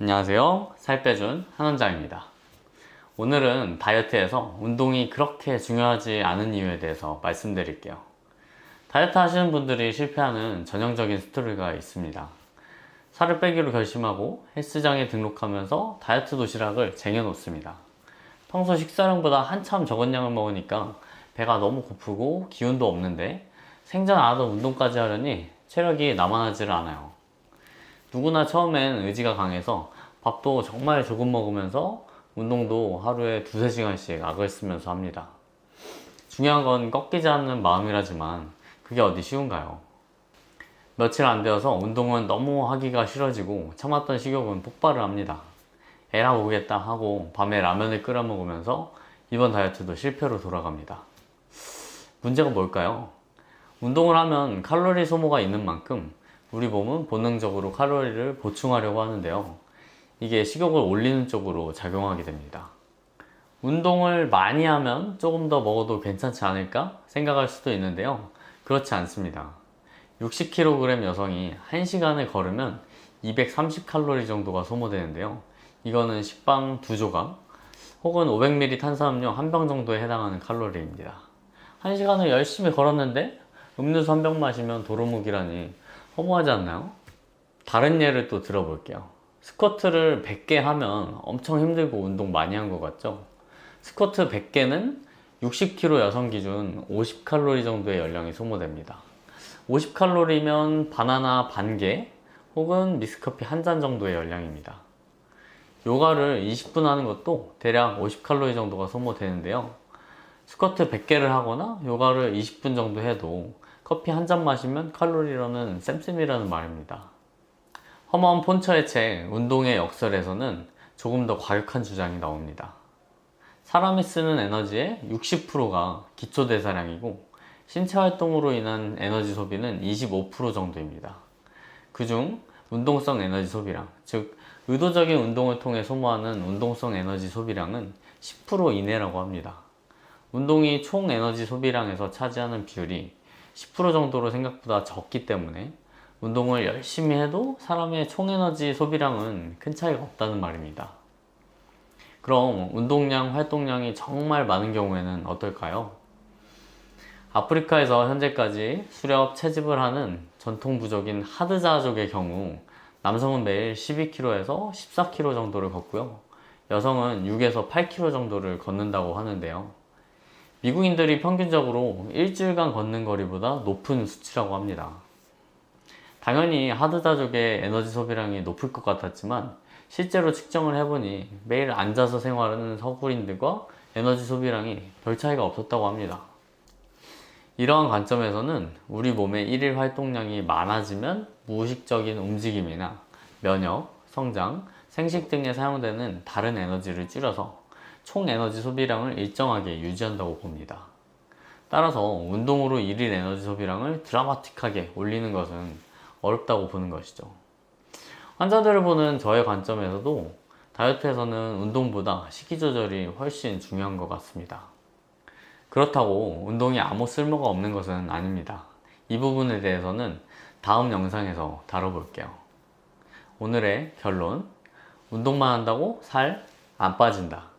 안녕하세요. 살 빼준 한원장입니다. 오늘은 다이어트에서 운동이 그렇게 중요하지 않은 이유에 대해서 말씀드릴게요. 다이어트 하시는 분들이 실패하는 전형적인 스토리가 있습니다. 살을 빼기로 결심하고 헬스장에 등록하면서 다이어트 도시락을 쟁여놓습니다. 평소 식사량보다 한참 적은 양을 먹으니까 배가 너무 고프고 기운도 없는데 생전 안 하던 운동까지 하려니 체력이 남아나지를 않아요. 누구나 처음엔 의지가 강해서 밥도 정말 조금 먹으면서 운동도 하루에 두세 시간씩 악을 쓰면서 합니다. 중요한 건 꺾이지 않는 마음이라지만 그게 어디 쉬운가요? 며칠 안 되어서 운동은 너무 하기가 싫어지고 참았던 식욕은 폭발을 합니다. 에라 모르겠다 하고 밤에 라면을 끓여 먹으면서 이번 다이어트도 실패로 돌아갑니다. 문제가 뭘까요? 운동을 하면 칼로리 소모가 있는 만큼 우리 몸은 본능적으로 칼로리를 보충하려고 하는데요. 이게 식욕을 올리는 쪽으로 작용하게 됩니다. 운동을 많이 하면 조금 더 먹어도 괜찮지 않을까 생각할 수도 있는데요. 그렇지 않습니다. 60kg 여성이 1시간을 걸으면 230칼로리 정도가 소모되는데요. 이거는 식빵 두 조각 혹은 500ml 탄수화물용 한병 정도에 해당하는 칼로리입니다. 1시간을 열심히 걸었는데 음료수 한 병 마시면 도루묵이라니 허무하지 않나요? 다른 예를 또 들어볼게요. 스쿼트를 100개 하면 엄청 힘들고 운동 많이 한 것 같죠? 스쿼트 100개는 60kg 여성 기준 50칼로리 정도의 열량이 소모됩니다. 50칼로리면 바나나 반 개 혹은 미스커피 한 잔 정도의 열량입니다. 요가를 20분 하는 것도 대략 50칼로리 정도가 소모되는데요. 스쿼트 100개를 하거나 요가를 20분 정도 해도 커피 한 잔 마시면 칼로리로는 쌤쌤이라는 말입니다. 허먼 폰처의 책 운동의 역설에서는 조금 더 과격한 주장이 나옵니다. 사람이 쓰는 에너지의 60%가 기초 대사량이고 신체 활동으로 인한 에너지 소비는 25% 정도입니다. 그중 운동성 에너지 소비량, 즉 의도적인 운동을 통해 소모하는 운동성 에너지 소비량은 10% 이내라고 합니다. 운동이 총 에너지 소비량에서 차지하는 비율이 10% 정도로 생각보다 적기 때문에 운동을 열심히 해도 사람의 총 에너지 소비량은 큰 차이가 없다는 말입니다. 그럼 운동량, 활동량이 정말 많은 경우에는 어떨까요? 아프리카에서 현재까지 수렵 채집을 하는 전통 부족인 하드자족의 경우 남성은 매일 12km에서 14km 정도를 걷고요. 여성은 6에서 8km 정도를 걷는다고 하는데요. 미국인들이 평균적으로 일주일간 걷는 거리보다 높은 수치라고 합니다. 당연히 하드자족의 에너지 소비량이 높을 것 같았지만 실제로 측정을 해보니 매일 앉아서 생활하는 서구인들과 에너지 소비량이 별 차이가 없었다고 합니다. 이러한 관점에서는 우리 몸의 일일 활동량이 많아지면 무의식적인 움직임이나 면역, 성장, 생식 등에 사용되는 다른 에너지를 줄여서 총 에너지 소비량을 일정하게 유지한다고 봅니다. 따라서 운동으로 일일 에너지 소비량을 드라마틱하게 올리는 것은 어렵다고 보는 것이죠. 환자들을 보는 저의 관점에서도 다이어트에서는 운동보다 식이 조절이 훨씬 중요한 것 같습니다. 그렇다고 운동이 아무 쓸모가 없는 것은 아닙니다. 이 부분에 대해서는 다음 영상에서 다뤄볼게요. 오늘의 결론. 운동만 한다고 살 안 빠진다.